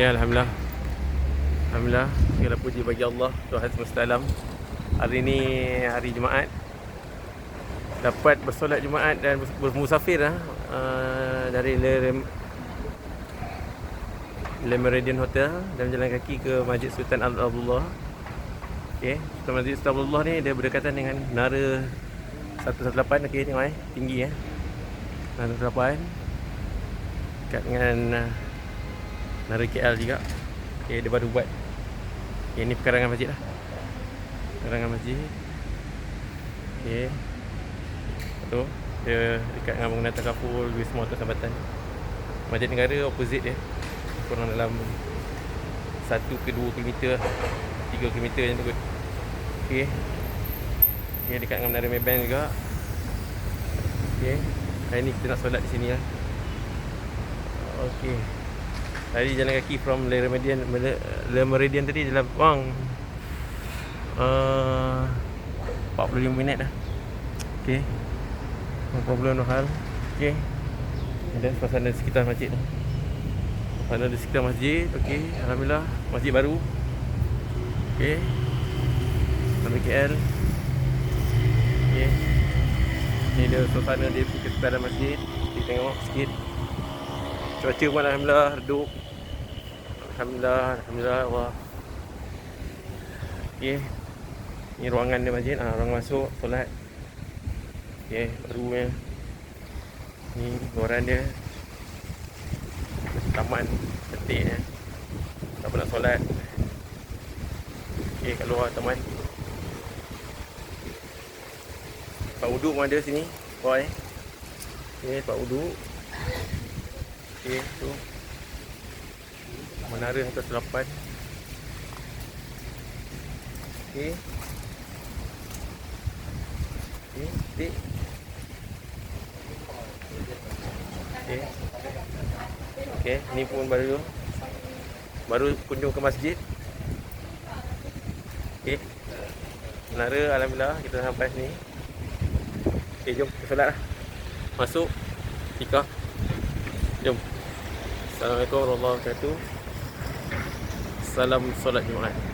Ya Alhamdulillah. Alhamdulillah. Segala puji bagi Allah Tuhan semesta alam. Hari ni hari Jumaat. Dapat bersolat Jumaat dan bermusafir lah uh, Dari Le, Le Meridian Hotel Dan berjalan kaki ke Masjid Sultan Abdullah Okay Sultan Masjid Sultan Abdullah ni Dia berdekatan dengan Nara 118 Okay tengok eh. Tinggi eh. Nara 118 Dekat dengan uh, Nara KL juga. Okay, dia baru buat. Okay, ni pekarangan masjid lah. Pekarangan masjid. Okay Tu Dia dekat dengan bangunan Takaful Wisma Tuan Sambatan. Masjid Negara opposite dia. Kurang dalam 1 ke 2 km 3 km macam tu kot. Okay Okay, dekat dengan Menara Maybank juga. Okay Hari ni kita nak solat di sini lah. Okay Tadi jalan kaki from Le Meridian Le Meridian tadi dalam bang uh, 45 minit dah. Okey. No problem no hal. Okey. Ada suasana di sekitar masjid ni. Suasana di sekitar masjid. Okey, alhamdulillah masjid baru. Okey. Sampai KL. Okey. Ni dia suasana di sekitar masjid. Kita tengok sikit. Cuaca pun Alhamdulillah redup Alhamdulillah Alhamdulillah Allah. Okay Ni ruangan dia masjid. Ha, Ruangan masuk Solat. Okay Baru ya. Ni luaran dia. Taman Cantik ya. Tak nak solat. Okay kat luar taman. Pak Uduk pun ada sini Bawah eh. Okay Pak Uduk Okey, tu. Menara atas 8. Okey. Okey, tik. Okey. Okey, ni pun baru baru kunjung ke masjid. Okey. Menara alhamdulillah kita sampai sini. Okey, jom kita solatlah. Masuk. Tikah. Jom. Assalamualaikum warahmatullahi wabarakatuh. Salam solat Jumaat.